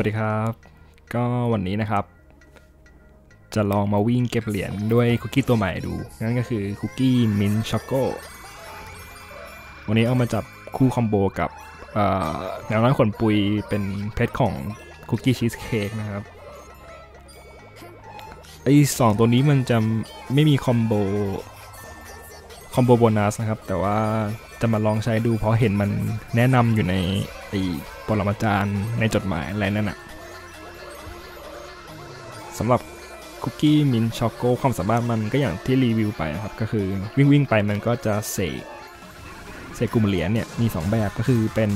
วัสดีครับ ก็วันนี้นะครับ จะลองมาวิ่งเก็บเหรียญด้วยคุกกี้ตัวใหม่ดู นั่นก็คือคุกกี้มินช็อกโกวันนี้เอามาจับคู่คอมโบกับแนวน้อยขนปุยเป็นเพชรของคุกกี้ชีสเค้กนะครับ ไอ้สองตัวนี้มันจะไม่มีคอมโบคอมโบโบนัสนะครับ แต่ว่าจะมาลองใช้ดูเพราะเห็นมันแนะนำอยู่ในไอ ปรมาจารย์ในจดหมายอะไรนั่นน่ะสำหรับคุกกี้มินช็อกโกความสามารถมันก็อย่างที่รีวิวไปนะครับ ก็คือวิ่งวิ่งไปมันก็จะเสกเสกกลุ่มเหรียญเนี่ยมี 2 แบบก็คือเป็น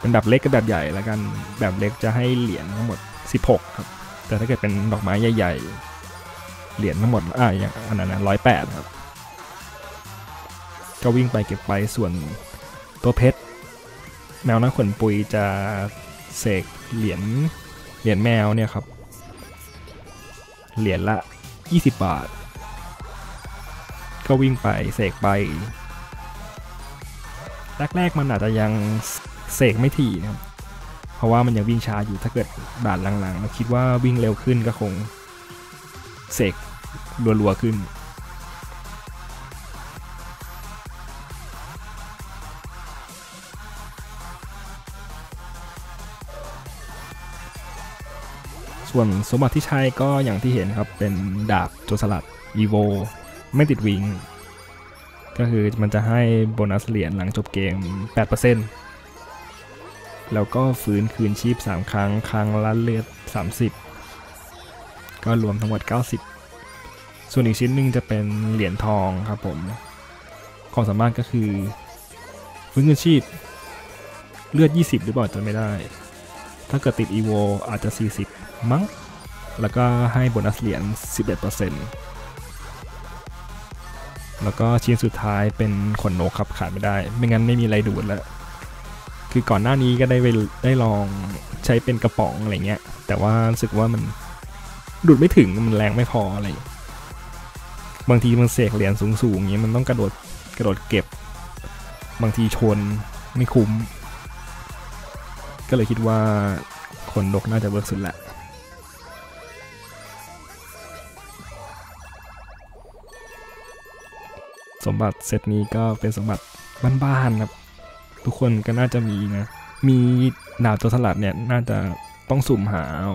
เป็นแบบเล็กกับแบบใหญ่แล้วกันแบบเล็กจะให้เหรียญทั้งหมด 16 ครับ แต่ถ้าเกิดเป็นดอกไม้ใหญ่ๆ เหรียญทั้งหมดอ่าอย่างอันนั้นนะร้อยแปดครับ ก็วิ่งไปเก็บไปส่วนตัวเพชร แมวน้าขนปุยจะเสกเหรียญเหรียญแมวเนี่ยครับ เหรียญละ 20 บาท ก็วิ่งไปเสกไปแรกๆมันอาจจะยังเสกไม่ถี่นะครับเพราะว่ามันยังวิ่งช้าอยู่ถ้าเกิดด่านหลังๆเราคิดว่าวิ่งเร็วขึ้นก็คงเสกรัวๆขึ้น ส่วนสมบัติที่ใช้ก็อย่างที่เห็นครับเป็นดาบโจรสลัด EVO ไม่ติดวิง ก็คือมันจะให้โบนัสเหรียญหลังจบเกม 8%แล้วก็ฟื้นคืนชีพ 3 ครั้ง ครั้งละเลือด 30 ก็รวมทั้งหมด 90 ส่วนอีกชิ้นหนึ่งจะเป็นเหรียญทองครับผมความสามารถก็คือ ฟื้นคืนชีพ เลือด 20 หรือเปล่าจะไม่ได้ ถ้าเกิดติด EVO อาจจะ 40 มั้ง แล้วก็ให้โบนัสเหรียญ 11%แล้วก็ชิ้นสุดท้ายเป็นขนนกครับขาดไม่ได้ ไม่งั้นไม่มีอะไรดูดแล้ว คือก่อนหน้านี้ก็ได้ไปได้ลองใช้เป็นกระป๋องอะไรเงี้ย แต่ว่ารู้สึกว่ามันดูดไม่ถึงมันแรงไม่พออะไร บางทีมันเสกเหรียญสูงๆอย่างเงี้ยมันต้องกระโดดกระโดดเก็บ บางทีชนไม่คุ้ม ก็เลยคิดว่าขนนกน่าจะเวิร์กสุดแหละ สมบัติเซตนี้ก็เป็นสมบัติบ้านๆครับ ทุกคนก็น่าจะมีนะ มีดาบตัวสลัดเนี่ยน่าจะต้องสุ่มหาเอา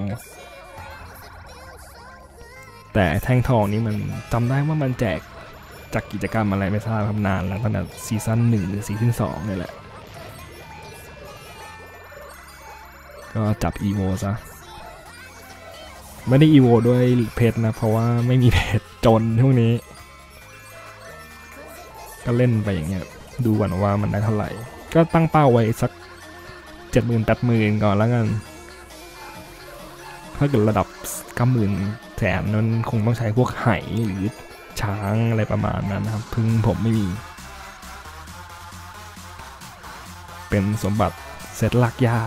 แต่แท่งทองนี้มันจำได้ว่ามันแจกจากกิจกรรมอะไรไม่ทราบครับนานแล้วตั้งแต่ซีซั่นหนึ่งหรือซีซั่นสองนี่แหละ ก็จับอีโวซะไม่ได้อีโวด้วยเพชรนะ เพราะว่าไม่มีเพชรจนช่วงนี้ ก็เล่นไปอย่างเงี้ยดูก่อนว่ามันได้เท่าไหร่ ก็ตั้งเป้าไว้สักเจ็ดหมื่นแปดหมื่นก่อนแล้วกันถ้าเกิดระดับเก้าหมื่นแสนนั้นคงต้องใช้พวกไหหรือช้างอะไรประมาณนั้นนะครับ พึ่งผมไม่มี เป็นสมบัติเซตลักยา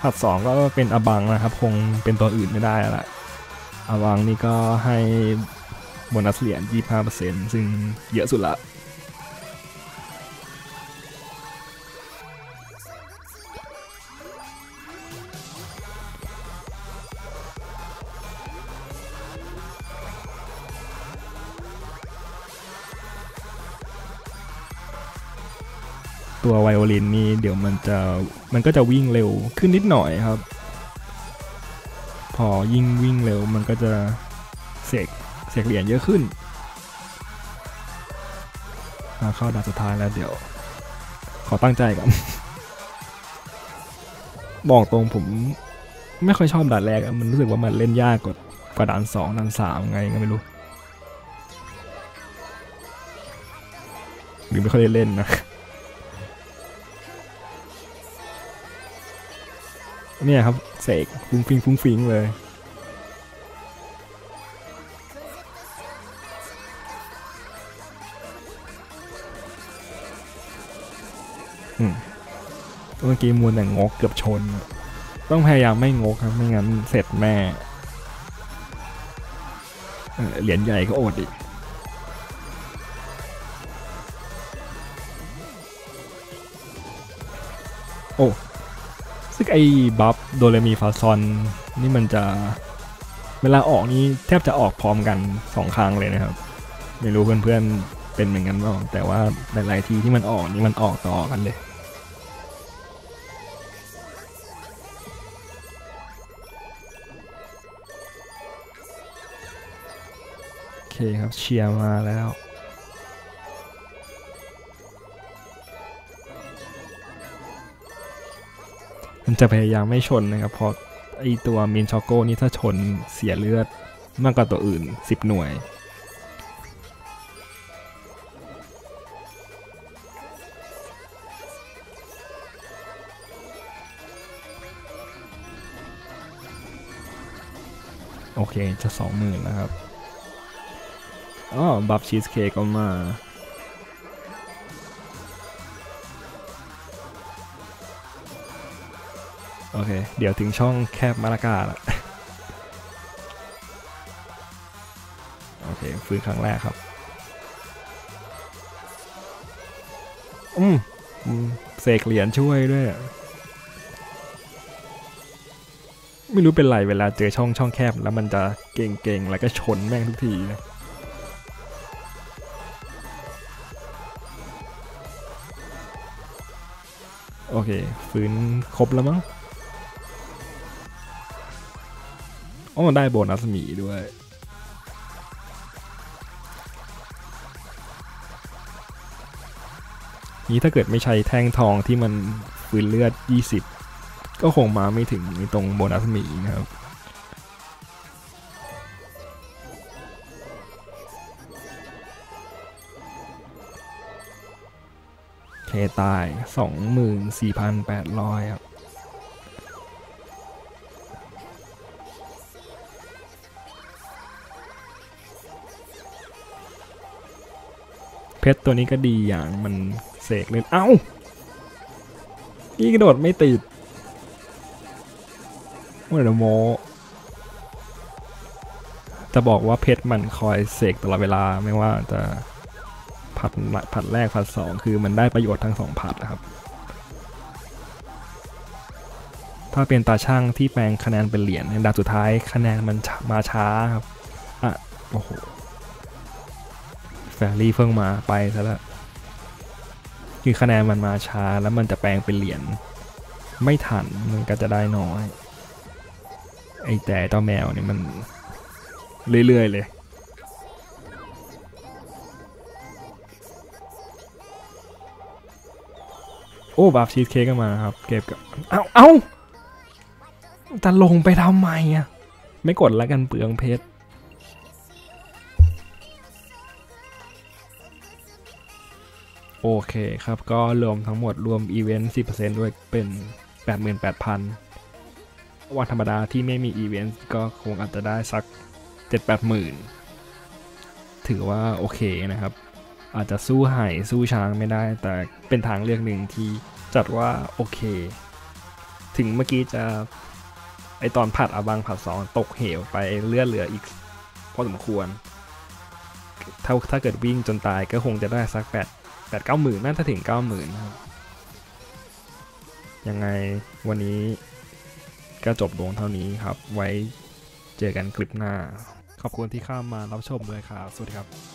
ผัดสองก็เป็นอบังนะครับ คงเป็นตัวอื่นไม่ได้แล้วละอบังนี่ก็ให้ โบนัสเหรียญ25%ซึ่งเยอะสุดละตัวไวโอลินนี่เดี๋ยวมันจะมันก็จะวิ่งเร็วขึ้นนิดหน่อยครับ พอยิ่งวิ่งเร็วมันก็จะเสก เสกเหรียญเยอะขึ้นมาเข้าด่านสุดท้ายแล้วเดี๋ยว ขอตั้งใจก่อน บอกตรงผมไม่ค่อยชอบด่านแรกอะมันรู้สึกว่ามันเล่นยากกว่ากว่าด่านสองด่านสามไงก็ไม่รู้หรือไม่ค่อยได้เล่นนะเนี่ยครับเสกฟุ้งฟิงฟุ้งฟิงเลย เมื่อกี้มวนแต่งกเกือบชน ต้องพยายามไม่งกครับไม่งั้นเสร็จแม่เหรียญใหญ่ก็อดอีกโอ้ซึ่งไอ้บัฟโดเรมีฟาซอนนี่มันจะเวลาออกนี่แทบจะออกพร้อมกันสองครั้งเลยนะครับ ไม่รู้เพื่อนๆ เป็นเหมือนกันเปล่าแต่ว่าหลาย ๆ ทีที่มันออกนี่มันออกต่อกันเลยโอเคครับเชียร์มาแล้วมันจะพยายามไม่ชนนะครับเพราะไอตัวมินช็อกโก้นี่ถ้าชนเสียเลือดมากกว่าตัวอื่น 10 หน่วย โอเคจะสองหมื่นนะครับอ๋อบัฟชีสเค้กก็มาโอเค เดี๋ยวถึงช่องแคบมาลากาละโอเค ฟื้นครั้งแรกครับ อืมอืมเสกเหรียญช่วยด้วย ไม่รู้เป็นไรเวลาเจอช่องช่องแคบ แล้วมันจะเก่งๆแล้วก็ชนแม่งทุกทีนะโอเคฟื้นครบแล้วมั้งอ๋อได้โบนัสหมีด้วยนี้ถ้าเกิดไม่ใช้แท่งทองที่มันฟื้นเลือด 20 ก็คงมาไม่ถึงตรงโบนัสมีนะครับเคตาย 24,800 ครับเพชรตัวนี้ก็ดีอย่างมันเสกเลยเอ้า นี่กระโดดไม่ติด เมื่อโมจะบอกว่าเพชรมันคอยเสกตลอดเวลาไม่ว่าจะผัดผัดแรกผัดสองคือมันได้ประโยชน์ทั้งสองผัดนะครับ ถ้าเป็นตาช่างที่แปลงคะแนนเป็นเหรียญในดาบสุดท้ายคะแนนมันมาช้าครับอะโอ้โหแฟรี่เพิ่งมาไปซะแล้วคือคะแนนมันมาช้าแล้วมันจะแปลงเป็นเหรียญไม่ทันมันก็จะได้น้อย ไอแต่เจ้าแมวนี่มันเรื่อยๆเลย โอ้บาฟชีสเค้กก็มาครับ เก็บกับเอ้าเอ้าจะลงไปทำไมอะ ไม่กดแล้วกันเปลืองเพชรโอเคครับ ก็รวมทั้งหมดรวมอีเวนต์10%ด้วยเป็น 88,000 วันธรรมดาที่ไม่มีอีเวนต์ก็คงอาจจะได้สัก7-8หมื่นถือว่าโอเคนะครับ อาจจะสู้ไห่สู้ช้างไม่ได้ แต่เป็นทางเลือกหนึ่งที่จัดว่าโอเค ถึงเมื่อกี้จะไอตอนผัดอาบังผัดสองตกเหวไปเลือดเหลืออีกพอสมควร ถ้าถ้าเกิดวิ่งจนตายก็คงจะได้สักแปดแปดเก้าหมื่นน่าจะถึงเก้าหมื่นยังไงวันนี้ ก็จบลงเท่านี้ครับ ไว้เจอกันคลิปหน้า ขอบคุณที่เข้ามารับชมเลยครับ สวัสดีครับ